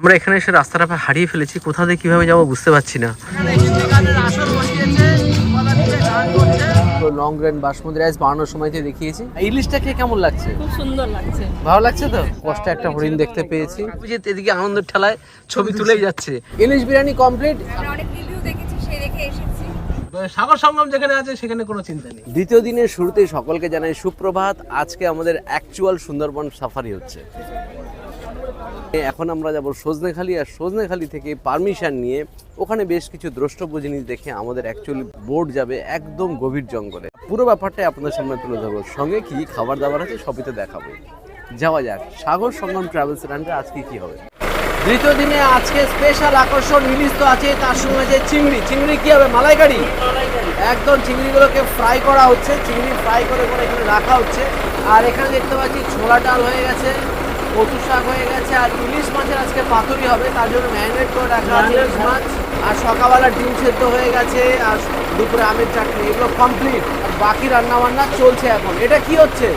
আমরা এখানে এসে রাস্তাটা হারিয়ে ফেলেছি। কোথা দিয়ে কীভাবে যাব বুঝতে পারছি না। লং রেন বাসমতি রাইস বানানোর সময়তে দেখিয়েছি। ইলিশটা খেয়ে কেমন লাগছে? খুব সুন্দর লাগছে। ভালো লাগছে তো? কষ্ট একটা হরিণ দেখতে পেয়েছি। যে এদিকে আনন্দের ঠেলায় ছবি তুলেই যাচ্ছে। ইলিশ বিরিয়ানি কমপ্লিট অনেক রিভিউ দেখেছি সেই দেখে এসেছি। সাগর সঙ্গম যেখানে আছে সেখানে কোনো চিন্তা নেই। দ্বিতীয় দিনের শুরুতেই সকলকে জানাই সুপ্রভাত। আজকে আমাদের অ্যাকচুয়াল সুন্দরবন সাফারি হচ্ছে। এখন আমরা যাব সজনেখালি, আর সজনেখালি থেকে পারমিশন নিয়ে ওখানে বেশ কিছু দ্রষ্টব্য জিনিস দেখে আমাদের অ্যাকচুয়ালি বোর্ড যাবে একদম গভীর জঙ্গলে। পুরো ব্যাপারটাই আপনাদের সামনে তুলে ধরবো। সঙ্গে কি খাবার দাবার আছে সবই তো দেখাবো। যাওয়া যাক, সাগর সঙ্গম ট্রাভেলস রান্ডে আজকে কি হবে? দ্বিতীয় দিনে আজকে স্পেশাল আকর্ষণ ইলিশ তো আছে তার সঙ্গে আছে চিংড়ি। চিংড়ি কি হবে? মালাইকারি? একদম চিংড়িগুলোকে ফ্রাই করা হচ্ছে। চিংড়ি ফ্রাই করে করে এখানে রাখা হচ্ছে। আর এখানে দেখতে পাচ্ছি ছোলা ডাল হয়ে গেছে। কচু শাক হয়ে গেছে আর ইলিশ মাছের আজকে পাতুরি হবে তার জন্য ম্যারিনেট করে রাখা আছে ইলিশ মাছ। আর সকালবেলা ডিম সেদ্ধ হয়ে গেছে আর দুপুরে আমের চাটনি এগুলো কমপ্লিট আর বাকি রান্না বান্না চলছে এখন। এটা কি হচ্ছে?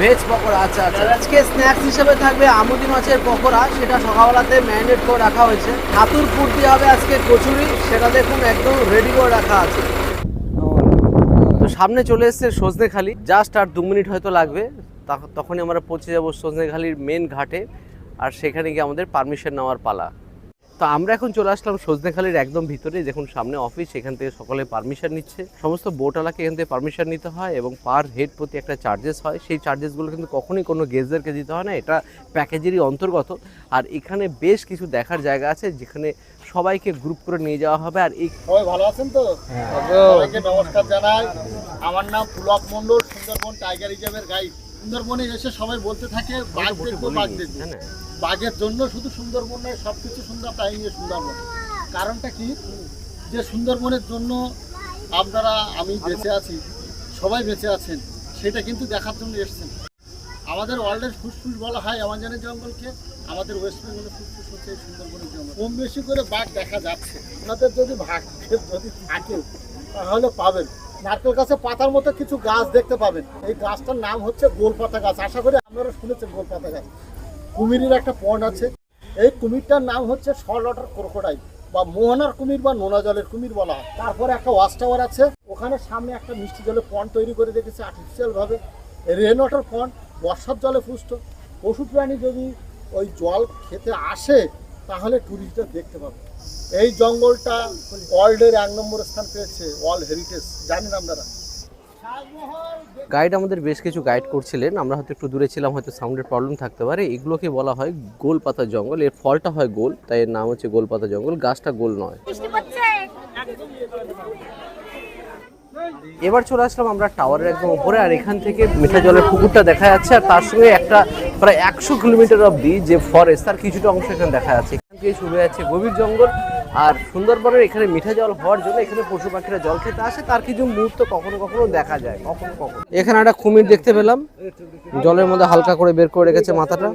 ভেজ পকোড়া। আচ্ছা আচ্ছা। আজকে স্ন্যাক্স হিসেবে থাকবে আমুদি মাছের পকোড়া সেটা সকালবেলাতে ম্যারিনেট করে রাখা হয়েছে। হাতুর পুর দিয়ে হবে আজকে কচুরি সেটা দেখুন একদম রেডি করে রাখা আছে। তো সামনে চলে এসছে সজনেখালি জাস্ট আর দু মিনিট হয়তো লাগবে। তখনই আমরা পৌঁছে যাব সজনেখালির মেন ঘাটে আর সেখানে গিয়ে আমাদের পারমিশন নেওয়ার পালা। তো আমরা এখন চলে আসলাম সজনেখালির একদম ভিতরে দেখুন সামনে অফিস সেখান থেকে সকলে পারমিশন নিচ্ছে। সমস্ত বোটওয়ালাকে এখান থেকে পারমিশন নিতে হয় এবং পার হেড প্রতি একটা চার্জেস হয়। সেই চার্জেসগুলো কিন্তু কখনোই কোনো গেস্টদেরকে দিতে হয় না এটা প্যাকেজেরই অন্তর্গত। আর এখানে বেশ কিছু দেখার জায়গা আছে যেখানে সবাইকে গ্রুপ করে নিয়ে যাওয়া হবে। আর এই সবাই ভালো আছেন তো? নমস্কার জানাই। আমার নাম পুলক মন্ডল সুন্দরবন টাইগার রিজার্ভের গাইড সুন্দরবনে এসে সবাই বলতে থাকে বাঘ দেখব বাঘ দেখব। হ্যাঁ বাঘের জন্য শুধু সুন্দরবন নয় সব কিছু সুন্দর তাই নিয়ে সুন্দরবন। কারণটা কি? যে সুন্দরবনের জন্য আপনারা আমি বেঁচে আছি সবাই বেঁচে আছেন সেটা কিন্তু দেখার জন্য এসছেন। আমাদের ওয়ার্ল্ডের ফুসফুস বলা হয় আমাজনের জঙ্গলকে আমাদের ওয়েস্ট বেঙ্গলের ফুসফুস হচ্ছে এই সুন্দরবনের জঙ্গল। কম বেশি করে বাঘ দেখা যাচ্ছে। আপনাদের যদি ভাগ যদি থাকে তাহলে পাবেন। নারকেল গাছে পাতার মতো কিছু গাছ দেখতে পাবেন। এই গাছটার নাম হচ্ছে গোলপাতা গাছ। আশা করি আপনারা শুনেছেন গোলপাতা গাছ। কুমিরের একটা পন্ড আছে। এই কুমিরটার নাম হচ্ছে ওয়াটার ক্রোকোডাইল বা মোহনার কুমির বা নোনা জলের কুমির বলা হয়। তারপরে একটা ওয়াচ টাওয়ার আছে। ওখানে সামনে একটা মিষ্টি জলের পন্ড তৈরি করে রেখেছে আর্টিফিশিয়াল ভাবে। রেন ওয়াটার পন্ড বর্ষার জলে পুষ্ট। পশু প্রাণী যদি ওই জল খেতে আসে, তাহলে টুরিস্টরা দেখতে পাবে। এই জঙ্গলটা ওয়ার্ল্ডের এক নম্বর স্থান পেয়েছে ওয়ার্ল্ড হেরিটেজ জানেন আপনারা? গাইড আমাদের বেশ কিছু গাইড করছিলেন আমরা হয়তো একটু দূরে ছিলাম হয়তো সাউন্ডের প্রবলেম থাকতে পারে। এগুলোকে বলা হয় গোল পাতা জঙ্গল এর ফলটা হয় গোল তাই এর নাম হচ্ছে গোল পাতা জঙ্গল গাছটা গোল নয়। এবার চলে আসলাম আমরা টাওয়ারের একদম উপরে আর এখান থেকে মিঠা জলের পুকুরটা দেখা যাচ্ছে আর তার সঙ্গে একটা প্রায় একশো কিলোমিটার অবধি যে ফরেস্ট তার কিছুটা অংশ এখানে দেখা যাচ্ছে। এখান থেকে শুরু হয়ে যাচ্ছে গভীর জঙ্গল আর সুন্দরবনের এখানে মিঠা জল হওয়ার জন্য এখানে পশু পাখিরা জল খেতে আসে, তার কিছু মুহূর্ত কখনো কখনো দেখা যায়, কখনো কখনো। এখানে একটা কুমির দেখতে পেলাম। জলের মধ্যে হালকা করে বের করে রেখেছে মাথাটা।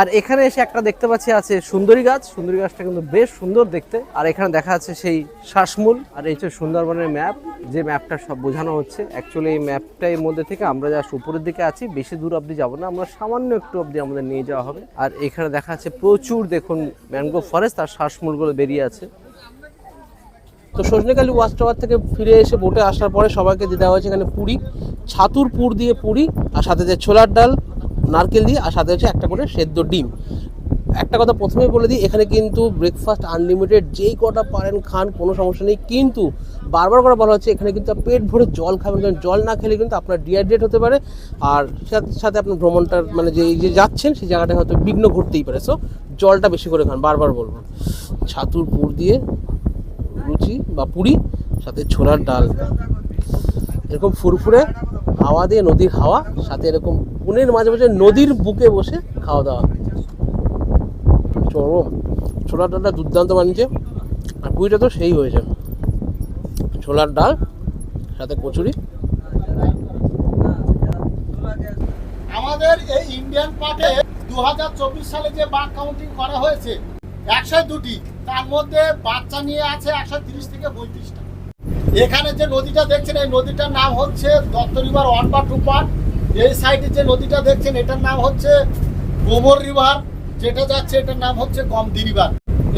আর এখানে এসে একটা দেখতে পাচ্ছি আছে সুন্দরী গাছ। সুন্দরী গাছটা কিন্তু বেশ সুন্দর দেখতে। আর এখানে দেখা যাচ্ছে সেই শ্বাসমূল। আর এই হচ্ছে সুন্দরবনের ম্যাপ। যে ম্যাপটা সব বোঝানো হচ্ছে। অ্যাকচুয়ালি এই ম্যাপটার মধ্যে থেকে আমরা যা উপরের দিকে আছি। বেশি দূর অবধি যাব না। আমরা সামান্য একটু অবধি আমাদের নিয়ে যাওয়া হবে। আর এখানে দেখা যাচ্ছে প্রচুর দেখুন ম্যানগ্রোভ ফরেস্ট আর শ্বাসমূলগুলো বেরিয়ে আছে। তো সজনেখালি ওয়াচ টাওয়ার থেকে ফিরে এসে বোটে আসার পরে সবাইকে দিয়ে দেওয়া হয়েছে এখানে পুরি। ছাতুর পুর দিয়ে পুরি। আর সাথে যে ছোলার ডাল। নারকেল দিয়ে আর সাথে হচ্ছে একটা করে সেদ্ধ ডিম। একটা কথা প্রথমেই বলে দিই, এখানে কিন্তু ব্রেকফাস্ট আনলিমিটেড যেই কটা পারেন খান, কোনো সমস্যা নেই। কিন্তু বারবার করে বলা হচ্ছে, এখানে কিন্তু পেট ভরে জল খাবেন, কারণ জল না খেলে কিন্তু আপনার ডিহাইড্রেট হতে পারে। আর সাথে সাথে আপনার ভ্রমণটার মানে যে যে যাচ্ছেন, সেই জায়গাটা হয়তো বিঘ্ন ঘটতেই পারে। সো জলটা বেশি করে খান, বারবার বলব। ছাতুর পুর দিয়ে রুচি বা পুরি, সাথে ছোলার ডাল। এরকম ফুরফুরে হাওয়া দিয়ে, নদীর হাওয়া, সাথে এরকম পুনের মাঝে মাঝে নদীর বুকে বসে খাওয়া দাওয়া। চরম। ছোলার ডালটা দুর্দান্ত বানিয়েছে। আর পুরিটা তো সেই হয়েছে। ছোলার ডাল, সাথে কচুরি। আমাদের এই ইন্ডিয়ান পার্কে দু সালে যে বাঘ কাউন্টিং করা হয়েছে, একশো দুটি, তার মধ্যে বাচ্চা নিয়ে আছে একশো তিরিশ থেকে পঁয়ত্রিশটা এখানে যে নদীটা দেখছেন, এই নদীটার নাম হচ্ছে দত্ত রিভার ওয়ান বা টু পার্ট। এই সাইডে যে নদীটা দেখছেন, এটার নাম হচ্ছে গোবর রিভার। যেটা যাচ্ছে, এটার নাম হচ্ছে গমদিরিবান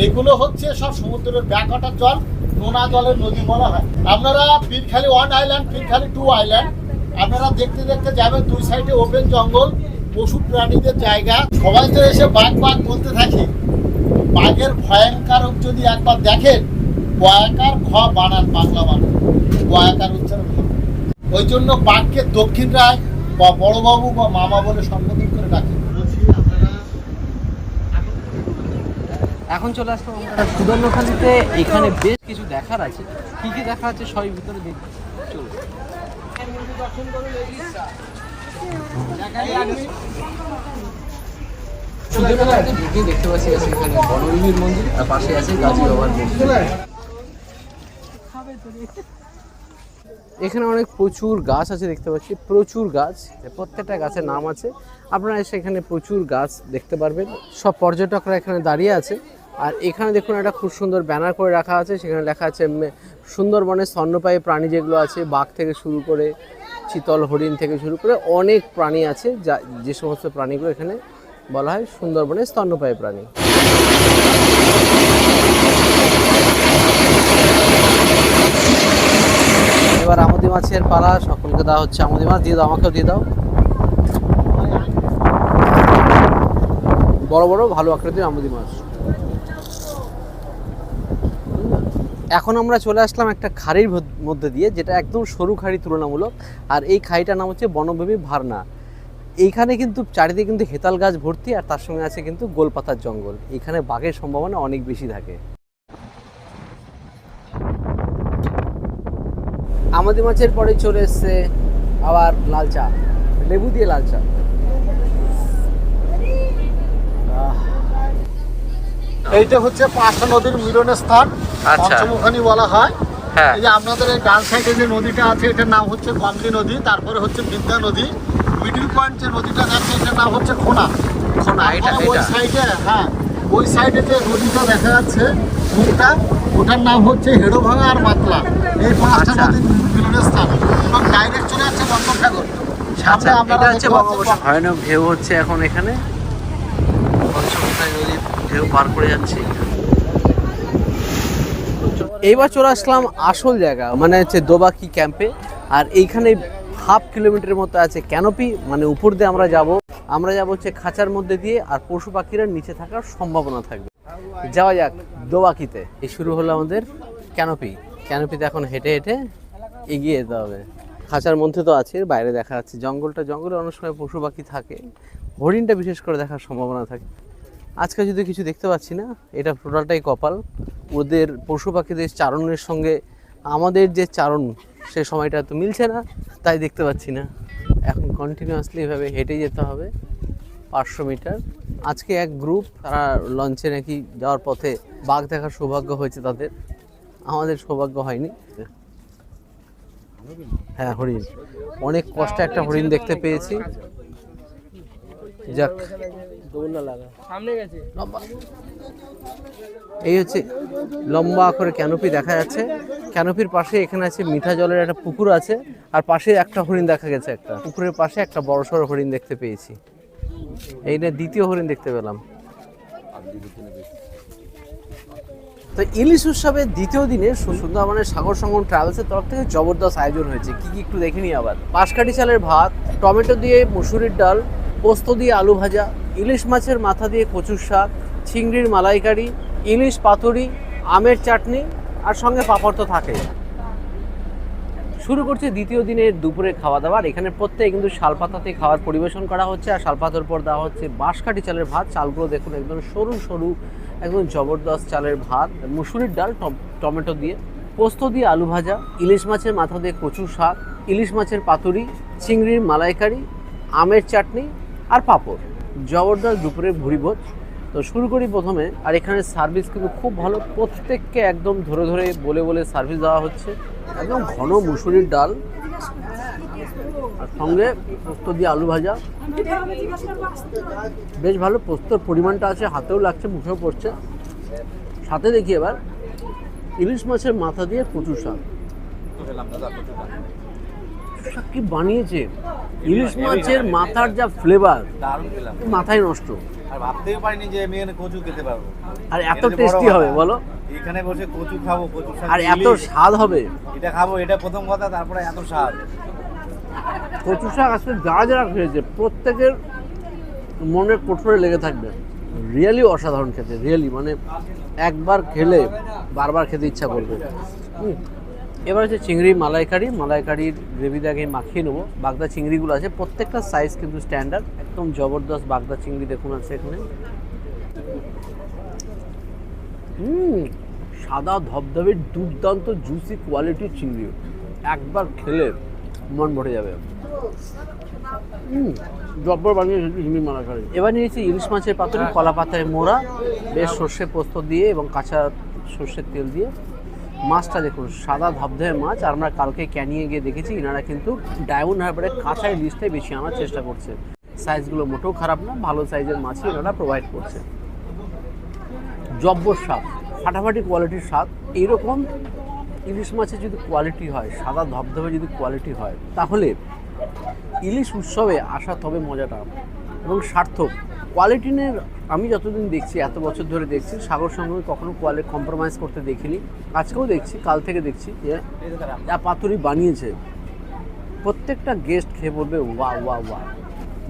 এগুলো হচ্ছে সব সমুদ্রের ব্যাকওয়াটার জল, নোনা জলের নদী বলা হয়। আপনারা Pirkhali one island Pirkhali two island, আপনারা দেখতে দেখতে যাবেন দুই সাইডে ওপেন জঙ্গল, পশু প্রাণীদের জায়গা। সবাই তো এসে বাঘ বাঘ বলতে থাকে। বাঘের ভয়ঙ্কর যদি একবার দেখেন কয়াকার খ বানান বাংলা বানান কয়াকার উচ্চারণ। ওই জন্য বাঘকে দক্ষিণ রায় বা বড়বাবু বা মামা বলে সম্বোধন করে ডাকে। এখন চলে আসলাম আমরা সুবর্ণখালীতে এখানে বেশ কিছু দেখার আছে। কি কি দেখা আছে সবাই ভিতরে দেখি চলো সুবর্ণখালীতে দেখতে পাচ্ছি আছে এখানে বনরূপীর মন্দির আর পাশে আছে গাজী বাবার মন্দির। এখানে অনেক প্রচুর গাছ আছে, দেখতে পাচ্ছি। প্রচুর গাছ, প্রত্যেকটা গাছের নাম আছে। আপনারা এসে এখানে প্রচুর গাছ দেখতে পারবেন। সব পর্যটকরা এখানে দাঁড়িয়ে আছে। আর এখানে দেখুন একটা খুব সুন্দর ব্যানার করে রাখা আছে। সেখানে লেখা আছে সুন্দরবনের স্তন্যপায়ী প্রাণী যেগুলো আছে, বাঘ থেকে শুরু করে চিতল হরিণ থেকে শুরু করে অনেক প্রাণী আছে, যা, যে সমস্ত প্রাণীগুলো এখানে বলা হয় সুন্দরবনের স্তন্যপায়ী প্রাণী। এবার আমুদি মাছের পালা, সকলকে দেওয়া হচ্ছে আমুদি মাছ। দিয়ে দাও, আমাকেও দিয়ে দাও। বড় বড়, ভালো আকৃতির আমুদি মাছ। এখন আমরা চলে আসলাম একটা খাড়ির মধ্যে দিয়ে, যেটা একদম সরু খাড়ি তুলনামূলক। আর এই খাড়িটার নাম হচ্ছে বনভূমি ভারনা। এইখানে কিন্তু চারিদিকে কিন্তু হেতাল গাছ ভর্তি, আর তার সঙ্গে আছে কিন্তু গোলপাতার জঙ্গল। এখানে বাঘের সম্ভাবনা অনেক বেশি থাকে। আমাদের মাছের পরে চলে এসছে আবার লাল চা লেবু দিয়ে লাল চা। এইটা হচ্ছে পাঁচটা নদীর মিলনের স্থান আচ্ছা। পঞ্চমুখানি বলা হয়। হ্যাঁ। এই যে আপনাদের এই ডান সাইডে যে নদীটা আছে এটার নাম হচ্ছে গমলি নদী তারপরে হচ্ছে বিদ্যা নদী। মিডিল পয়েন্ট যে নদীটা যাচ্ছে এটার নাম হচ্ছে খোনা। খোনা এটা ওই সাইডে হ্যাঁ ওই সাইডে যে নদীটা দেখা যাচ্ছে মুখটা ওটার নাম হচ্ছে হেড়োভাঙা আর মাতলা। এই পাঁচটা আচ্ছা। নদীর মিলনের স্থান। এবং ডাইরেক্ট চলে যাচ্ছে বঙ্গোপসাগর সামনে এটা হচ্ছে বঙ্গোপসাগর। ভয়ানক ঢেউ হচ্ছে এখন এখানে। ঢেউ পার করে যাচ্ছি। এইবার চলে আসলাম আসল জায়গা মানে হচ্ছে দোবাকি ক্যাম্পে আর এইখানে হাফ কিলোমিটারের মতো আছে ক্যানোপি মানে উপর দিয়ে আমরা যাব। আমরা যাব হচ্ছে খাঁচার মধ্যে দিয়ে আর পশু পাখিরা নিচে থাকার সম্ভাবনা থাকবে। যাওয়া যাক, দোবাকিতে। এই শুরু হলো আমাদের ক্যানোপি। ক্যানোপিতে এখন হেঁটে হেঁটে এগিয়ে যেতে হবে। খাঁচার মধ্যে তো আছে, বাইরে দেখা যাচ্ছে জঙ্গলটা। জঙ্গলে অনেক সময় পশু পাখি থাকে। হরিণটা বিশেষ করে দেখার সম্ভাবনা থাকে। আজকে যদি কিছু দেখতে পাচ্ছি না, এটা টোটালটাই কপাল। ওদের পশু পাখিদের চারণের সঙ্গে আমাদের যে চারণ, সে সময়টা তো মিলছে না, তাই দেখতে পাচ্ছি না। এখন কন্টিনিউয়াসলি এভাবে হেঁটে যেতে হবে। পাঁচশো মিটার। আজকে এক গ্রুপ তারা লঞ্চে নাকি যাওয়ার পথে বাঘ দেখার সৌভাগ্য হয়েছে তাদের। আমাদের সৌভাগ্য হয়নি। হ্যাঁ হরিণ। অনেক কষ্টে একটা হরিণ দেখতে পেয়েছি। যাক। এই হচ্ছে লম্বা করে ক্যানোপি দেখা যাচ্ছে। ক্যানোপির পাশে এখানে আছে মিঠা জলের একটা পুকুর আছে। আর পাশে একটা হরিণ দেখা গেছে একটা। পুকুরের পাশে একটা বড় সড়ো হরিণ দেখতে পেয়েছি। এই না দ্বিতীয় হরিণ দেখতে পেলাম। তো ইলিশ উৎসবের দ্বিতীয় দিনে সুন্দরবনের সাগর সঙ্গম ট্রাভেলসের তরফ থেকে জবরদস্ত আয়োজন হয়েছে। কি কি একটু দেখে নিই আবার। পাঁচকাঠি চালের ভাত টমেটো দিয়ে মুসুরির ডাল পোস্ত দিয়ে আলু ভাজা ইলিশ মাছের মাথা দিয়ে কচুর শাক চিংড়ির মালাইকারি ইলিশ পাতুরি আমের চাটনি আর সঙ্গে পাঁপড় তো থাকে শুরু করছে দ্বিতীয় দিনের দুপুরে খাওয়া দাওয়ার এখানে প্রত্যেকে কিন্তু শালপাতাতে খাওয়ার পরিবেশন করা হচ্ছে। আর শালপাতার পর দেওয়া হচ্ছে বাঁশকাঠি চালের ভাত। চালগুলো দেখুন একদম সরু সরু, একদম জবরদস্ত চালের ভাত। মুসুরির ডাল টমেটো দিয়ে। পোস্ত দিয়ে আলু ভাজা। ইলিশ মাছের মাথা দিয়ে কচু শাক। ইলিশ মাছের পাতুরি, চিংড়ির মালাইকারি, আমের চাটনি আর পাঁপড়। জবরদস্ত দুপুরের ভুড়িভোজ তো শুরু করি প্রথমে। আর এখানে সার্ভিস কিন্তু খুব ভালো। প্রত্যেককে একদম ধরে ধরে বলে বলে সার্ভিস দেওয়া হচ্ছে। একদম ঘন মুসুরির ডাল। আর সঙ্গে পোস্ত দিয়ে আলু ভাজা। বেশ ভালো পোস্তর পরিমাণটা আছে। হাতেও লাগছে, মুখেও পড়ছে। সাথে দেখি এবার, ইলিশ মাছের মাথা দিয়ে কচু শাক শাক কি বানিয়েছে? ইলিশ মাছের মাথার যা ফ্লেভার মাথায় নষ্ট। আর ভাবতেও পারিনি যে আমি এখানে কচু খেতে পারব। আর এত টেস্টি হবে বলো। এখানে বসে কচু খাব কচু আর এত স্বাদ হবে। এটা খাব এটা প্রথম কথা তারপরে এত স্বাদ। কচু শাক আজকে যারা যারা খেয়েছে প্রত্যেকের মনের কোঠরে লেগে থাকবে। রিয়েলি অসাধারণ খেতে রিয়েলি মানে একবার খেলে বারবার খেতে ইচ্ছা করবে। এবার হচ্ছে চিংড়ি মালাইকারি মালাইকারির গ্রেভিতে আগে মাখিয়ে নেব। বাগদা চিংড়িগুলো আছে প্রত্যেকটা সাইজ কিন্তু স্ট্যান্ডার্ড একদম জবরদস্ত বাগদা চিংড়ি দেখুন আছে এখানে হুম সাদা ধবধবে দুর্দান্ত জুসি কোয়ালিটির চিংড়ি। একবার খেলে মন ভরে যাবে। জব্বর বানিয়ে চিংড়ি মারা এবার নিয়েছি ইলিশ মাছের পাতুরি কলা পাতায় মোড়া বেশ সর্ষে পোস্ত দিয়ে এবং কাঁচা সর্ষের তেল দিয়ে। মাছটা দেখুন, সাদা ধবধবে মাছ, আর আমরা কালকে ক্যানিয়ে গিয়ে দেখেছি এনারা কিন্তু ডায়মন্ড হারবারে কাঁচা ইলিশটাই বেশি আনার চেষ্টা করছে। সাইজগুলো মোটেও খারাপ না, ভালো সাইজের মাছই এনারা প্রোভাইড করছে। জব্বর স্বাদ ফাটাফাটি কোয়ালিটির স্বাদ এইরকম ইলিশ মাছের যদি কোয়ালিটি হয়, সাদা ধবধবে যদি কোয়ালিটি হয়, তাহলে ইলিশ উৎসবে আসা তবে মজাটা এবং সার্থক। কোয়ালিটি নিয়ে আমি যতদিন দেখছি, এত বছর ধরে দেখছি, সাগর সঙ্গে কখনো কোয়ালিটি কম্প্রোমাইজ করতে দেখিনি। আজকেও দেখছি, কাল থেকে দেখছি যে যা পাতুরি বানিয়েছে, প্রত্যেকটা গেস্ট খেয়ে বলবে ওয়া ওয়া ওয়া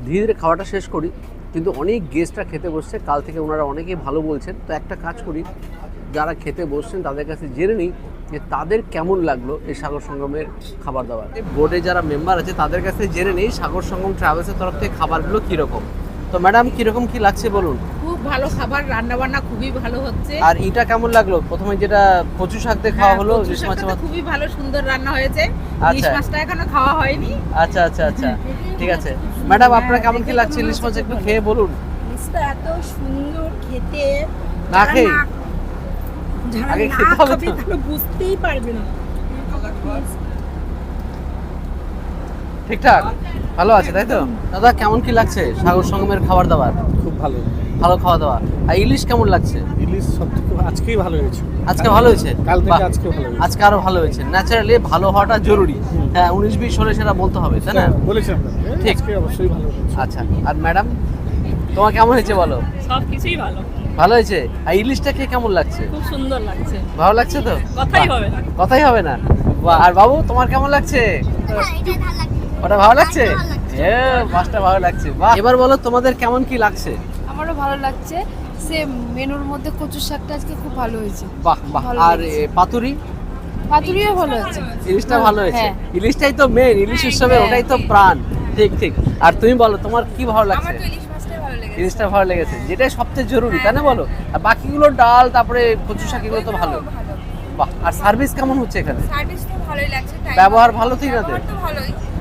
ধীরে ধীরে খাওয়াটা শেষ করি, কিন্তু অনেক গেস্টরা খেতে বসছে। কাল থেকে ওনারা অনেকেই ভালো বলছেন। তো একটা কাজ করি, যারা খেতে বসছেন, তাদের কাছে জেনে নিই যে তাদের কেমন লাগল এই সাগর সঙ্গমের খাবার দাবার। বোর্ডে যারা মেম্বার আছে, তাদের কাছে জেনে নেই সাগর সঙ্গম ট্রাভেলসের তরফ থেকে খাবারগুলো কীরকম। তো ম্যাডাম কীরকম কি লাগছে বলুন? খুব ভালো খাবার রান্না বান্না খুবই ভালো হচ্ছে। আর এটা কেমন লাগল? প্রথমে যেটা কচু শাক দিয়ে খাওয়া হ্যাঁ, হলো ইলিশ মাছের খুবই ভালো সুন্দর রান্না হয়েছে। আচ্ছা। ইলিশ মাছটা এখনও খাওয়া হয়নি। আচ্ছা আচ্ছা আচ্ছা। ঠিক আছে। ম্যাডাম আপনার কেমন কি লাগছে ইলিশ মাছ একটু খেয়ে বলুন। জিনিসটা এত সুন্দর খেতে। না খেয়ে? আগে খেতে হবে তো। তাহলে বুঝতেই পারবে না। ঠিকঠাক? ভালো আছে তাই তো? দাদা কেমন কি লাগছে? সাগর সঙ্গমের খাবার দাবার? খুব ভালো। ভালো খাওয়া দাওয়া আর ইলিশ কেমন লাগছে? ইলিশ সব থেকে আজকেই ভালো হয়েছে। আজকে ভালো হয়েছে? কাল থেকে আজকে ভালো হয়েছে। আজকে আরও ভালো হয়েছে। ন্যাচারালি ভালো হওয়াটা জরুরি। হ্যাঁ উনিশ বিশ হলে সেটা বলতে হবে তাই না? হ্যাঁ, বলেছি আপনাকে। ঠিক। আজকে অবশ্যই ভালো হয়েছে। আচ্ছা আর ম্যাডাম তোমার কেমন হয়েছে বলো? সব কিছুই ভালো। ভালো হয়েছে? আর ইলিশটা খেয়ে কেমন লাগছে? খুব সুন্দর লাগছে। ভালো লাগছে তো? কথাই হবে না। কথাই হবে না? আর বাবু তোমার কেমন লাগছে। ওটা ভালো লাগছে? এ মাছটা ভালো লাগছে। বাহ। এবার বলো তোমাদের কেমন কি লাগছে? আমারও ভালো লাগছে। সে মেনুর মধ্যে কচুর শাকটা আজকে খুব ভালো হয়েছে। বাহ বাহ। আর এ, পাতুরি? পাতুরিও ভালো হয়েছে। ইলিশটা ভালো হয়েছে? হ্যাঁ। ইলিশটাই তো মেন ইলিশ উৎসবে হ্যাঁ, ওটাই তো প্রাণ। ঠিক ঠিক। আর তুমি বলো তোমার কি ভালো লাগছে? আমার তো ইলিশ মাছটাই ভালো লেগেছে। ইলিশটা ভালো লেগেছে। যেটাই সবচেয়ে জরুরি তাই না বলো? আর বাকিগুলো ডাল তারপরে কচু শাক এগুলো তো ভালো। বাহ। আর সার্ভিস কেমন হচ্ছে এখানে? সার্ভিস তো ভালোই লাগছে ব্যবহার ভালো তো ভালোই। আর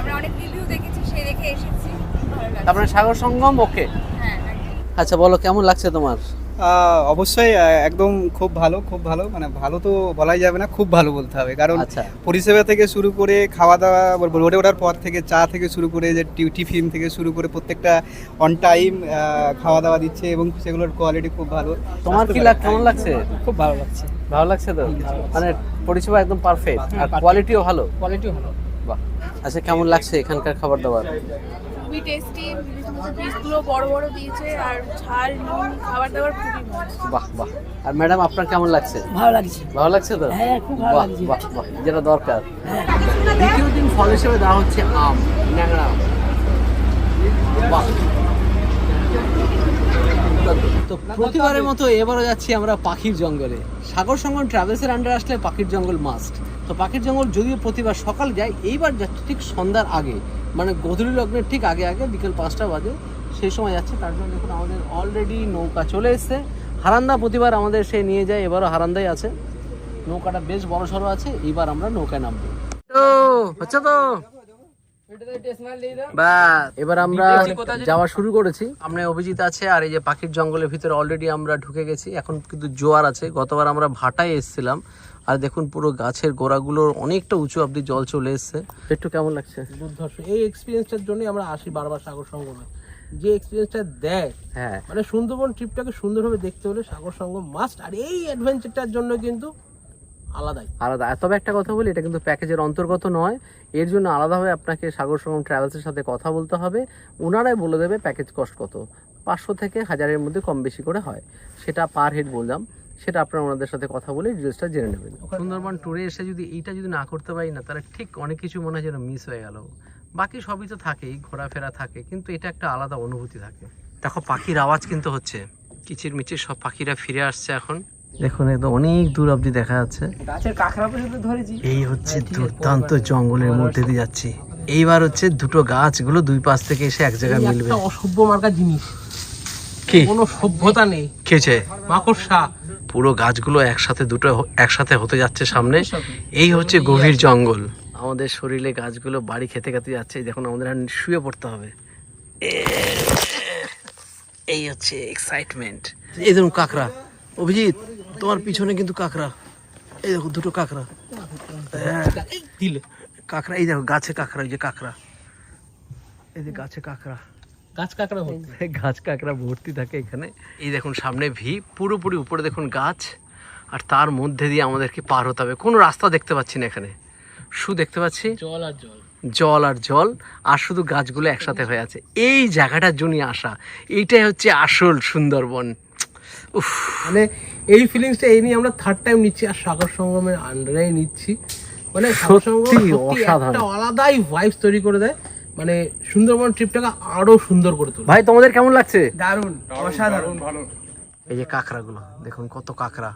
আমরা অনেক রিভিউ দেখেছি সেই দেখে এসেছি। তারপরে সাগর সঙ্গম ওকে হ্যাঁ আচ্ছা বলো কেমন লাগছে তোমার? অবশ্যই একদম খুব ভালো খুব ভালো। মানে ভালো তো বলাই যাবে না খুব ভালো বলতে হবে। কারণ আচ্ছা। পরিষেবা থেকে শুরু করে খাওয়া দাওয়া রোডে ওঠার পর থেকে চা থেকে শুরু করে যে টিফিন থেকে শুরু করে প্রত্যেকটা অন টাইম খাওয়া দাওয়া দিচ্ছে এবং সেগুলোর কোয়ালিটি খুব ভালো। তোমার কি লাগ কেমন লাগছে? খুব ভালো লাগছে। ভালো লাগছে তো? মানে পরিষেবা একদম পারফেক্ট আর কোয়ালিটিও ভালো? কোয়ালিটিও ভালো। বাহ। আচ্ছা কেমন লাগছে এখানকার খাবার দাবার? খুবই টেস্টি পিসগুলো বড় বড় দিয়েছে আর ঝাল নুন খাবার দাবার খুবই ভালো বাহ বাহ। আর ম্যাডাম আপনার কেমন লাগছে? ভালো লাগছে। ভালো লাগছে তো? হ্যাঁ, খুব ভালো বাহ, লাগছে। বাহ বাহ যেটা দরকার। দ্বিতীয় দিন ফল হিসেবে দেওয়া হচ্ছে আম ন্যাংরা আম। বাহ। তো প্রতিবারের মতো এবারও যাচ্ছি আমরা পাখির জঙ্গলে। সাগর সঙ্গম ট্রাভেলসের আন্ডার আসলে পাখির জঙ্গল মাস্ট তো পাখির জঙ্গল যদিও প্রতিবার সকাল যায় এইবার যাচ্ছে ঠিক সন্ধ্যার আগে। মানে গধূলি লগ্নের ঠিক আগে আগে বিকেল পাঁচটা বাজে সেই সময় যাচ্ছে। তার জন্য দেখুন আমাদের অলরেডি নৌকা চলে এসছে। হারান্দা প্রতিবার আমাদের সে নিয়ে যায় এবারও হারান্দাই আছে। নৌকাটা বেশ বড় সড়ো আছে এইবার আমরা নৌকায় নামবো। হচ্ছে তো? এবার আমরা যাওয়া শুরু করেছি। আমরা অভিজিৎ আছে আর এই যে পাখির জঙ্গলের ভিতরে অলরেডি আমরা ঢুকে গেছি। এখন কিন্তু জোয়ার আছে। গতবার আমরা ভাটায় এসেছিলাম। আর দেখুন পুরো গাছের গোড়াগুলোর অনেকটা উঁচু অব্দি জল চলে এসছে। একটু কেমন লাগছে? দুর্ধর্ষ এই এক্সপিরিয়েন্সটার জন্যই আমরা আসি বারবার সাগর সঙ্গমে। যে এক্সপিরিয়েন্সটা দেয় হ্যাঁ। মানে সুন্দরবন ট্রিপটাকে সুন্দরভাবে দেখতে হলে সাগর সঙ্গম মাস্ট আর এই অ্যাডভেঞ্চারটার জন্য কিন্তু আলাদাই। আলাদা। তবে একটা কথা বলি এটা কিন্তু প্যাকেজের অন্তর্গত নয়। এর জন্য আলাদাভাবে আপনাকে সাগর সঙ্গম ট্রাভেলসের সাথে কথা বলতে হবে। ওনারাই বলে দেবে প্যাকেজ কস্ট কত। পাঁচশো থেকে হাজারের মধ্যে কম বেশি করে হয়। সেটা পার হেড বললাম। সেটা আপনারা ওনাদের সাথে কথা বলে ডিটেলসটা জেনে নেবেন। সুন্দরবন ট্যুরে এসে যদি এইটা যদি না করতে পারি না তাহলে ঠিক অনেক কিছু মনে হয় যেন মিস হয়ে গেল। বাকি সবই তো থাকেই ঘোরাফেরা থাকে কিন্তু এটা একটা আলাদা অনুভূতি থাকে। দেখো পাখির আওয়াজ কিন্তু হচ্ছে কিচির মিচির সব পাখিরা ফিরে আসছে এখন। দেখুন একদম অনেক দূর অবধি দেখা যাচ্ছে। গাছের কাঁকড়া পর্যন্ত ধরেছি। এই হচ্ছে দুর্দান্ত জঙ্গলের মধ্যে দিয়ে যাচ্ছি। এইবার হচ্ছে দুটো গাছগুলো দুই পাশ থেকে এসে এক জায়গায় মিলবে। অসভ্য মার্কা জিনিস। কি? কোনো সভ্যতা নেই। খেয়েছে মাকড়সা। পুরো গাছগুলো একসাথে দুটো একসাথে হতে যাচ্ছে সামনে। এই হচ্ছে গভীর জঙ্গল। আমাদের শরীরে গাছগুলো বাড়ি খেতে খেতে যাচ্ছে। দেখুন আমাদের আর শুয়ে পড়তে হবে। এই হচ্ছে এক্সাইটমেন্ট এই দেখুন কাঁকড়া। অভিজিৎ তোমার পিছনে কিন্তু কাঁকড়া। এই দেখো দুটো কাঁকড়া। হ্যাঁ। দিলে। এই দেখো গাছে কাঁকড়া ওই যে কাঁকড়া। এই যে গাছে কাকড়া। গাছ কাঁকড়া ভর্তি। গাছ কাঁকড়া ভর্তি থাকে এখানে। এই দেখুন সামনে ভি পুরোপুরি উপরে দেখুন গাছ আর তার মধ্যে দিয়ে আমাদেরকে পার হতে হবে। কোনো রাস্তা দেখতে পাচ্ছি না এখানে। শু দেখতে পাচ্ছি জল আর জল। জল আর জল আর শুধু গাছগুলো একসাথে হয়ে আছে। এই জায়গাটার জন্যই আসা এইটাই হচ্ছে আসল সুন্দরবন। উফ। মানে এই ফিলিংসটা এই নিয়ে আমরা থার্ড টাইম নিচ্ছি আর সাগর সঙ্গমের আন্ডারে নিচ্ছি। মানে সাগর সঙ্গম সত্যি অসাধারণ। একটা আলাদাই ভাইবস তৈরি করে দেয়। মানে সুন্দরবন ট্রিপটাকে আরও সুন্দর করে তোলে ভাই তোমাদের কেমন লাগছে? দারুণ অসাধারণ। ভালো। এই যে কাঁকড়াগুলো দেখুন কত কাঁকড়া।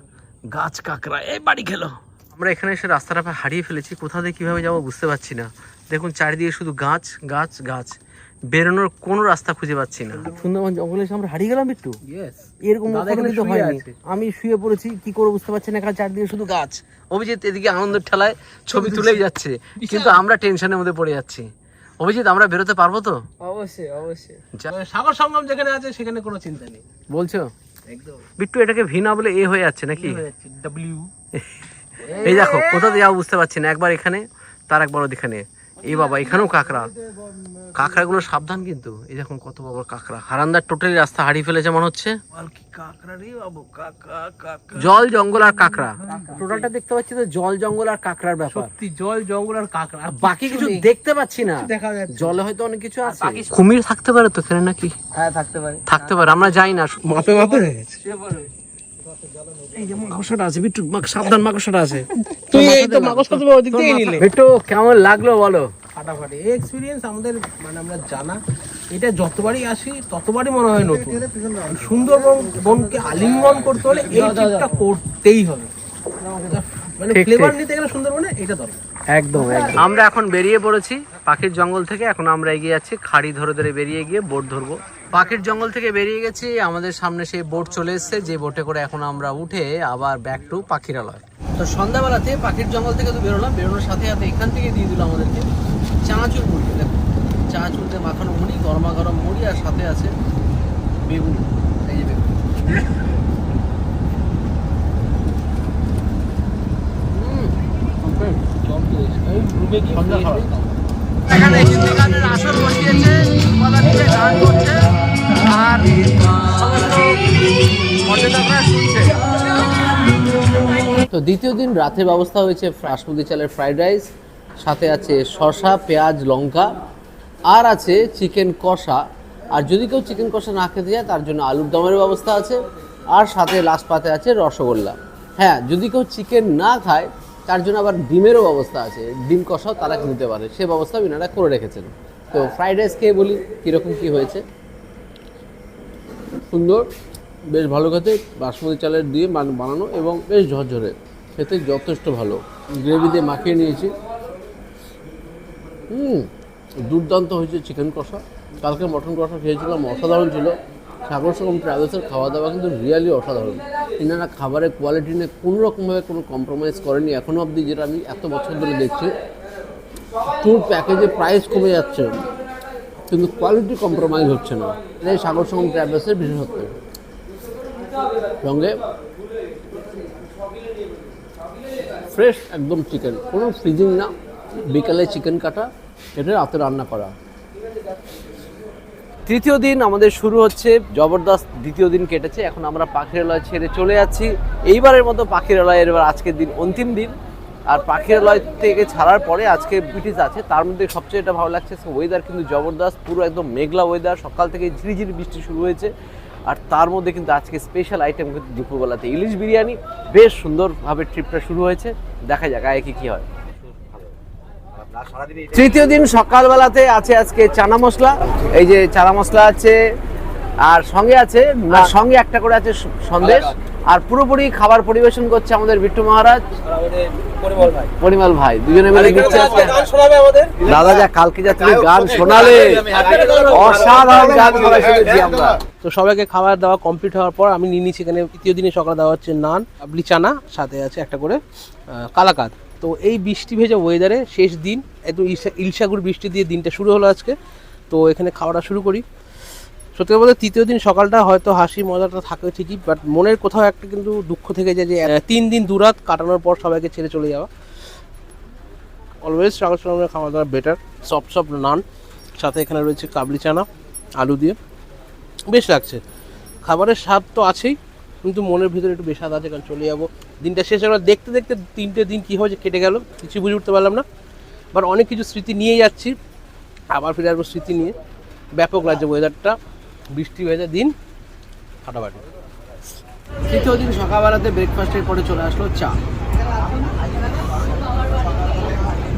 গাছ কাঁকড়া এই বাড়ি খেলো। আমরা এখানে এসে রাস্তাটা হারিয়ে ফেলেছি কোথা দিয়ে কীভাবে যাব বুঝতে পারছি না। দেখুন চারিদিকে শুধু গাছ গাছ গাছ। বেরোনোর কোনো রাস্তা খুঁজে পাচ্ছি না। সুন্দরবন জঙ্গলে এসে আমরা হারিয়ে গেলাম একটু? এরকম কিন্তু হয়নি। আমি শুয়ে পড়েছি কি করে বুঝতে পারছি না এখানে চারদিকে শুধু গাছ। অভিজিৎ এদিকে আনন্দের ঠেলায় ছবি তুলেই যাচ্ছে। কিন্তু আমরা টেনশনের মধ্যে পড়ে যাচ্ছি। অভিজিৎ আমরা বেরোতে পারব তো? অবশ্যই অবশ্যই। মানে সাগর সঙ্গম যেখানে আছে সেখানে কোনো চিন্তা নেই। বলছো? একদম। বিট্টু এটাকে ভি না বলে এ হয়ে যাচ্ছে নাকি? ডাব্লিউ এই দেখো কোথাও দিয়ে যাব বুঝতে পারছি না। একবার এখানে তার একবার ওদিখানে এই বাবা এখানেও কাঁকড়া। কাঁকড়াগুলো সাবধান কিন্তু। এই দেখুন কত বড় কাঁকড়া। হারান্দার টোটালি রাস্তা হারিয়ে ফেলেছে মনে হচ্ছে। জল জঙ্গল আর কাঁকড়া। টোটালটা দেখতে পাচ্ছি তো জল জঙ্গল আর কাঁকড়ার ব্যাপার। সত্যি জল জঙ্গল আর কাঁকড়া। আর বাকি কিছু দেখতে পাচ্ছি না। জলে হয়তো অনেক কিছু আছে। কুমির থাকতে পারে তো এখানে নাকি? হ্যাঁ থাকতে পারে। থাকতে পারে। আমরা যাই না। মাপে মাপে হয়ে গেছে এই যে মাকড়সাটা আছে বিট্টু মাক- সাবধান মাকড়সাটা আছে। তুই এই তো মাকড়সা তুমি ওদিক থেকে নিলে বিট্টু কেমন লাগল বলো? ফাটাফাটি। এই এক্সপিরিয়েন্স আমাদের মানে আমরা জানা। এটা যতবারই আসি ততবারই মনে হয় নতুন। সুন্দরবন বনকে আলিঙ্গন করতে হলে এই ট্রিপটা করতেই হবে। মানে ফ্লেভার নিতে গেলে সুন্দরবনে এটা দরকার। একদম একদম। আমরা এখন বেরিয়ে পড়েছি পাখির জঙ্গল থেকে। এখন আমরা এগিয়ে যাচ্ছি খাড়ি ধরে ধরে বেরিয়ে গিয়ে বোট ধরবো। পাখির জঙ্গল থেকে বেরিয়ে গেছি। আমাদের সামনে সেই বোট চলে এসেছে। যে বোটে করে এখন আমরা উঠে আবার ব্যাক টু পাখিরালয়। তো সন্ধ্যাবেলাতে পাখির জঙ্গল থেকে তো বেরোলাম। বেরোনোর সাথে সাথে এখান থেকে দিয়ে দিল আমাদেরকে চানাচুর মুড়ি। দেখো চানাচুর দিয়ে মাখানো মুড়ি গরমা গরম মুড়ি আর সাথে আছে বেগুন। এই যে বেগুন। এখানে হিন্দি গানের আসর বসিয়েছে গান করছে। তো দ্বিতীয় দিন রাতের ব্যবস্থা হয়েছে বাসমতি চালের ফ্রাইড রাইস, সাথে আছে শসা, পেঁয়াজ, লঙ্কা, আর আছে চিকেন কষা। আর যদি কেউ চিকেন কষা না খেতে যায় তার জন্য আলুর দমের ব্যবস্থা আছে, আর সাথে লাস্ট পাতে আছে রসগোল্লা। হ্যাঁ যদি কেউ চিকেন না খায়, তার জন্য আবার ডিমেরও ব্যবস্থা আছে। ডিম কষাও তারা নিতে পারে। সে ব্যবস্থা বিনারা করে রেখেছেন। তো ফ্রাইড রাইস খেয়ে বলি, কীরকম কী হয়েছে? সুন্দর, বেশ ভালো খেতে, বাসমতি চালের দিয়ে বান- বানানো এবং বেশ ঝরঝরে। খেতে যথেষ্ট ভালো। গ্রেভি দিয়ে মাখিয়ে নিয়েছি। হুম, দুর্দান্ত হয়েছে চিকেন কষা। কালকে মটন কষা খেয়েছিলাম, অসাধারণ ছিল। সাগর সঙ্গম ট্রাভেলসের খাওয়া দাওয়া কিন্তু রিয়ালি অসাধারণ। এনারা খাবারের কোয়ালিটি নিয়ে কোনো রকমভাবে কোনো কম্প্রোমাইজ করেনি। এখনও অবধি যেটা আমি এত বছর ধরে দেখছি ট্যুর প্যাকেজে প্রাইস কমে যাচ্ছে। কিন্তু কোয়ালিটি কম্প্রোমাইজ হচ্ছে না। এটাই সাগর সঙ্গম ট্রাভেলসের বিশেষত্ব। সঙ্গে ফ্রেশ একদম চিকেন কোনো ফ্রিজিং না। বিকালে চিকেন কাটা, এটা রাতে রান্না করা। তৃতীয় দিন আমাদের শুরু হচ্ছে, জবরদস্ত দ্বিতীয় দিন কেটেছে। এখন আমরা পাখিরালয় ছেড়ে চলে যাচ্ছি। এইবারের মতো পাখিরালয় এবার আজকের দিন অন্তিম দিন। আর পাখিরালয় থেকে ছাড়ার পরে আজকে ব্রিটিশ আছে, তার মধ্যে সবচেয়ে এটা ভালো লাগছে ওয়েদার কিন্তু জবরদস্ত, পুরো একদম মেঘলা ওয়েদার সকাল থেকে ঝিরিঝিরি বৃষ্টি শুরু হয়েছে। আর তার মধ্যে কিন্তু আজকে স্পেশাল আইটেম কিন্তু দুপুরবেলাতে ইলিশ বিরিয়ানি, বেশ সুন্দরভাবে ট্রিপটা শুরু হয়েছে, দেখা যাক আগে কি কি হয়। তৃতীয় দিন সকালবেলাতে আছে আজকে চানা মশলা, এই যে চানা মশলা আছে আর সঙ্গে আছে আর সঙ্গে একটা করে আছে সন্দেশ। আর পুরোপুরি খাবার পরিবেশন করছে আমাদের বিট্টু মহারাজ। পরিমল ভাই। দুজনে মিলে দিচ্ছে দাদা যা কালকে যা তুমি গান শোনালে। অসাধারণ গান শোনা শুনেছি আমরা। তো সবাইকে খাবার দাওয়া কমপ্লিট হওয়ার পর আমি নিয়ে নিচ্ছি এখানে তৃতীয় দিনে সকালে দেওয়া হচ্ছে নান কাবলি চানা সাথে আছে একটা করে আহ, কালাকাদ। তো এই বৃষ্টি ভেজা ওয়েদারে শেষ দিন একটু ইলশা- ইলশাগুড় বৃষ্টি দিয়ে দিনটা শুরু হলো আজকে। তো এখানে খাওয়াটা শুরু করি। সত্যি বলতে তৃতীয় দিন সকালটা হয়তো হাসি মজাটা থাকে ঠিকই বাট মনের কোথাও একটা কিন্তু দুঃখ থেকে যায় যে তিন দিন দুরাত কাটানোর পর সবাইকে ছেড়ে চলে যাওয়া। অলওয়েজ সকাল সকাল খাওয়া দাওয়া বেটার সব সব নান। সাথে এখানে রয়েছে কাবলি চানা আলু দিয়ে। বেশ লাগছে। খাবারের স্বাদ তো আছেই কিন্তু মনের ভিতরে একটু বেসাদ আছে কারণ চলে যাব। দিনটা শেষ হলো দেখতে দেখতে তিনটে দিন কী হয়েছে কেটে গেল কিছু বুঝে উঠতে পারলাম না। বাট অনেক কিছু স্মৃতি নিয়ে যাচ্ছি। আবার ফিরে আসব স্মৃতি নিয়ে। ব্যাপক লাগছে ওয়েদারটা বৃষ্টি ভেজা দিন ফাটাফাটি। তৃতীয় দিন সকালবেলাতে ব্রেকফাস্টের পরে চলে আসলো চা।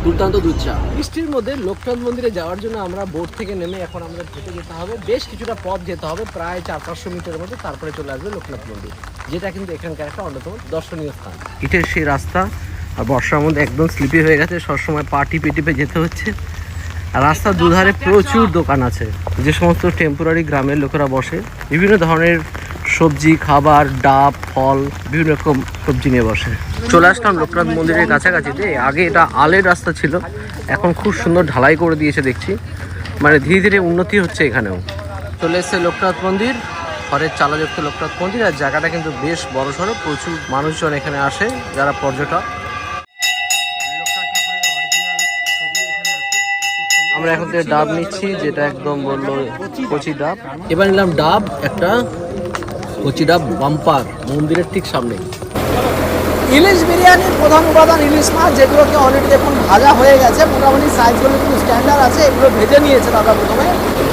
দুর্দান্ত দুধ চা। বৃষ্টির মধ্যে লোকনাথ মন্দিরে যাওয়ার জন্য আমরা বোট থেকে নেমে এখন আমাদের হেঁটে যেতে হবে। বেশ কিছুটা পথ যেতে হবে, প্রায় চার পাঁচশো মিটারের মধ্যে তারপরে চলে আসবে লোকনাথ মন্দির, যেটা কিন্তু এখানকার একটা অন্যতম দর্শনীয় স্থান। ইটের সেই রাস্তা, আর বর্ষার মধ্যে একদম স্লিপি হয়ে গেছে, সবসময় পা টিপে টিপে যেতে হচ্ছে। রাস্তার দুধারে প্রচুর দোকান আছে, যে সমস্ত টেম্পোরারি গ্রামের লোকেরা বসে বিভিন্ন ধরনের সবজি, খাবার, ডাব, ফল, বিভিন্ন রকম সবজি নিয়ে বসে। চলে আসলাম লোকনাথ মন্দিরের কাছাকাছিতে আগে এটা আলের রাস্তা ছিল, এখন খুব সুন্দর ঢালাই করে দিয়েছে দেখছি মানে ধীরে ধীরে উন্নতি হচ্ছে এখানেও। চলে এসছে লোকনাথ মন্দির, ঘরের চালাযুক্ত লোকনাথ মন্দির, আর জায়গাটা কিন্তু বেশ বড় সড়ো প্রচুর মানুষজন এখানে আসে, যারা পর্যটক। আমরা এখন থেকে ডাব নিচ্ছি যেটা একদম বলল কচি ডাব। এবার নিলাম ডাব একটা কচি ডাব বাম্পার মন্দিরের ঠিক সামনে। ইলিশ বিরিয়ানির প্রধান উপাদান ইলিশ মাছ যেগুলোকে অলরেডি দেখুন ভাজা হয়ে গেছে মোটামুটি সাইজগুলো কিন্তু স্ট্যান্ডার্ড আছে এগুলো ভেজে নিয়েছে দাদা প্রথমে।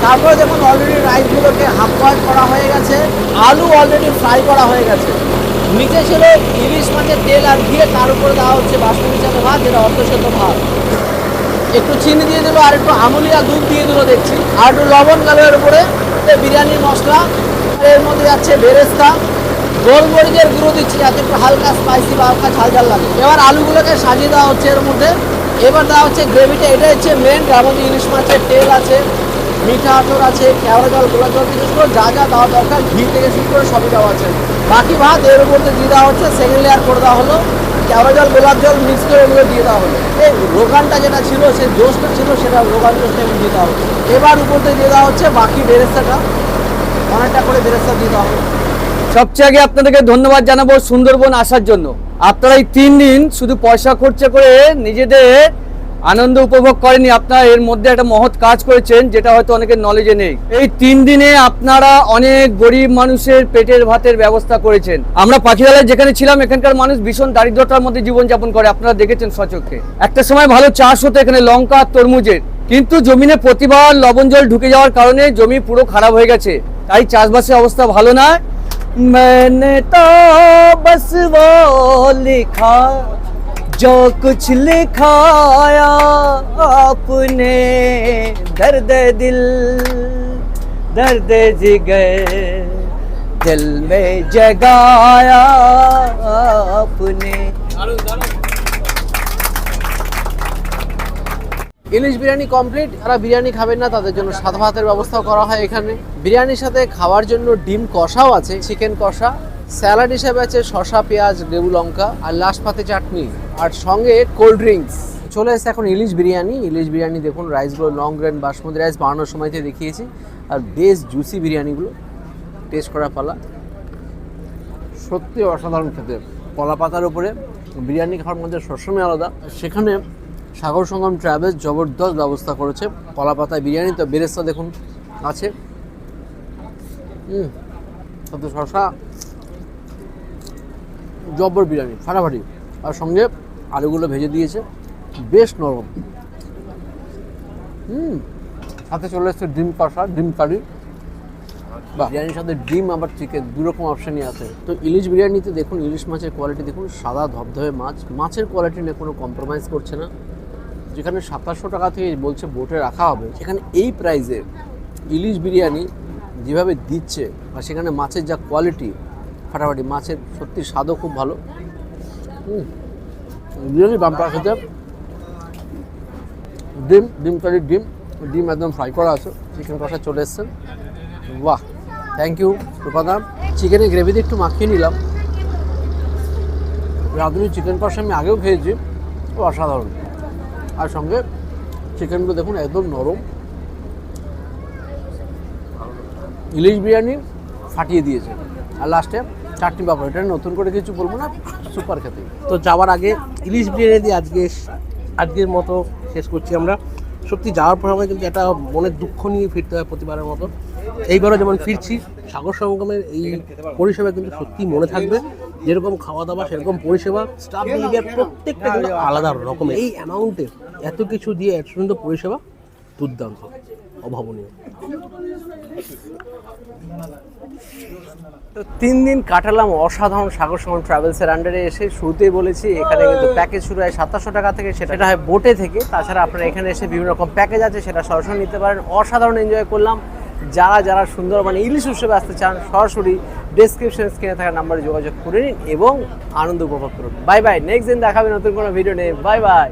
তারপরে দেখুন অলরেডি রাইসগুলোকে হাফ বয়েল করা হয়ে গেছে আলু অলরেডি ফ্রাই করা হয়ে গেছে। নিচে ছিল ইলিশ মাছের তেল আর ঘিয়ে তার উপরে দেওয়া হচ্ছে বাসমতি চালের ভাত যেটা অর্ধসেদ্ধ ভাত। একটু চিনি দিয়ে দিল আর একটু আমুলিয়া দুধ দিয়ে দিল দেখছি। আর একটু লবণ গেল এর উপরে বিরিয়ানির মশলা। এর মধ্যে যাচ্ছে বেরেস্তা। গোলমরিচের গুঁড়ো দিচ্ছি, যাতে একটু হালকা স্পাইসি বা হালকা ঝাল ঝাল লাগে। এবার আলুগুলোকে সাজিয়ে দেওয়া হচ্ছে এর মধ্যে। এবার দেওয়া হচ্ছে গ্রেভিটা এটা হচ্ছে মেন যার মধ্যে ইলিশ মাছের তেল আছে, মিঠা আতর আছে, কেওড়া জল, গোলাপ জল বিশেষ করে যা যা দেওয়া দরকার, ঘি থেকে শুরু করে সবই দেওয়া আছে। বাকি ভাত এর উপর দিয়ে দেওয়া হচ্ছে, সেকেন্ড লেয়ার করে দেওয়া হলো। কেওড়া জল, গোলাপ জল মিক্স করে ওগুলো দিয়ে দেওয়া হলো। এই রোগানটা যেটা ছিল সেই জোসটা ছিল, সেটা রোগান এগুলো দিয়ে দেওয়া হলো। এবার উপর দিয়ে দিয়ে দেওয়া হচ্ছে বাকি বেরেস্তাটা। অনেকটা করে বেরেস্তা দিয়ে দেওয়া হলো। সবচেয়ে আগে আপনাদেরকে ধন্যবাদ জানাব সুন্দরবন আসার জন্য। আপনারা এই তিন দিন শুধু পয়সা খরচা করে নিজেদের আনন্দ উপভোগ করেনি আপনারা এর মধ্যে একটা মহৎ কাজ করেছেন যেটা হয়তো অনেকের নলেজে নেই এই তিন দিনে আপনারা অনেক গরিব মানুষের পেটের ভাতের ব্যবস্থা করেছেন আমরা পাখিরালয় যেখানে ছিলাম এখানকার মানুষ ভীষণ দারিদ্রতার মধ্যে জীবনযাপন করে আপনারা দেখেছেন সচক্ষে একটা সময় ভালো চাষ হতো এখানে লঙ্কা আর তরমুজের কিন্তু জমিনে প্রতিবার লবণ জল ঢুকে যাওয়ার কারণে জমি পুরো খারাপ হয়ে গেছে তাই চাষবাসের অবস্থা ভালো না मैंने तो बस वो लिखा जो कुछ लिखाया आपने दर्द दिल दर्द जिगर दिल में जगाया आपने ইলিশ বিরিয়ানি কমপ্লিট যারা বিরিয়ানি খাবেন না তাদের জন্য সাদা ভাতের ব্যবস্থা করা হয় এখানে বিরিয়ানির সাথে খাওয়ার জন্য ডিম কষাও আছে চিকেন কষা স্যালাড হিসেবে আছে শশা পেঁয়াজ, লেবু, লঙ্কা আর লাস্ট পাতে চাটনি আর সঙ্গে কোল্ড ড্রিঙ্কস চলে এসেছে এখন ইলিশ বিরিয়ানি। ইলিশ বিরিয়ানি দেখুন রাইসগুলো লং গ্রেন বাসমতি রাইস বানানোর সময়তে দেখিয়েছি। আর বেশ জুসি বিরিয়ানিগুলো টেস্ট করা পালা। সত্যি অসাধারণ খেতে। কলা পাতার উপরে বিরিয়ানি খাওয়ার মধ্যে সবসময় আলাদা। সেখানে সাগর সঙ্গম ট্রাভেলস জবরদস্ত ব্যবস্থা করেছে কলা পাতায় বিরিয়ানি। তো বেরেস্তা দেখুন, আছে। হুম শশা জব্বর বিরিয়ানি, ফাটাফাটি। আর সঙ্গে আলুগুলো ভেজে দিয়েছে। বেশ নরম। হুম, সাথে চলে এসছে ডিম কষা, ডিম কারি। বিরিয়ানির সাথে ডিম আবার চিকেন দু রকম অপশানই আছে। তো ইলিশ বিরিয়ানিতে দেখুন, ইলিশ মাছের কোয়ালিটি দেখুন, সাদা ধবধবে মাছ। মাছের কোয়ালিটি নিয়ে কোনো কম্প্রোমাইজ করছে না। যেখানে সাতাশশো টাকা থেকে বলছে বোটে রাখা হবে, সেখানে এই প্রাইসে ইলিশ বিরিয়ানি যেভাবে দিচ্ছে আর সেখানে মাছের যা কোয়ালিটি ফাটাফাটি। মাছের সত্যি স্বাদও খুব ভালো। বিরিয়ানি বাম্পার খেতে ডিম ডিম কারির ডিম। ডিম একদম ফ্রাই করা আছে। চিকেন কষা চলে এসছে বাহ থ্যাংক ইউ রূপাদা চিকেনের গ্রেভিতে একটু মাখিয়ে নিলাম। রাঁধুনি চিকেন কষা আমি আগেও খেয়েছি। ও অসাধারণ। আর সঙ্গে চিকেনগুলো দেখুন একদম নরম। ইলিশ বিরিয়ানি ফাটিয়ে দিয়েছে। আর লাস্টে চাটনি পাপড় এটা নতুন করে কিছু বলব না সুপার খেতে। তো যাওয়ার আগে ইলিশ বিরিয়ানি দিয়ে আজকে আজকের মতো শেষ করছি আমরা। সত্যি যাওয়ার পর আমাদের কিন্তু একটা মনের দুঃখ নিয়ে ফিরতে হয় প্রতিবারের মতো। এইবারও যেমন ফিরছি, সাগর সঙ্গমের এই পরিষেবা কিন্তু সত্যি মনে থাকবে। যেরকম খাওয়া দাওয়া সেরকম পরিষেবা স্টাফ বিহেভিয়ার প্রত্যেকটা কিন্তু আলাদা রকমের। এই অ্যামাউন্টে এত কিছু দিয়ে এত সুন্দর পরিষেবা দুর্দান্ত। অভাবনীয়। তো তিন দিন কাটালাম অসাধারণ সাগর সঙ্গম ট্রাভেলসের আন্ডারে এসে শুরুতেই বলেছি, এখানে কিন্তু প্যাকেজ শুরু হয় সাতাশশো টাকা থেকে, সেটা হয় বোটে থেকে। তাছাড়া আপনারা এখানে এসে বিভিন্ন রকম প্যাকেজ আছে, সেটা সরাসরি নিতে পারেন। অসাধারণ এনজয় করলাম। যারা যারা সুন্দর মানে ইলিশ উৎসবে আসতে চান, সরাসরি ডেসক্রিপশন স্ক্রিনে থাকা নাম্বারে যোগাযোগ করে নিন এবং আনন্দ উপভোগ করুন। বাই বাই নেক্সট দিন দেখাবে নতুন কোনো ভিডিও নেই বাই বাই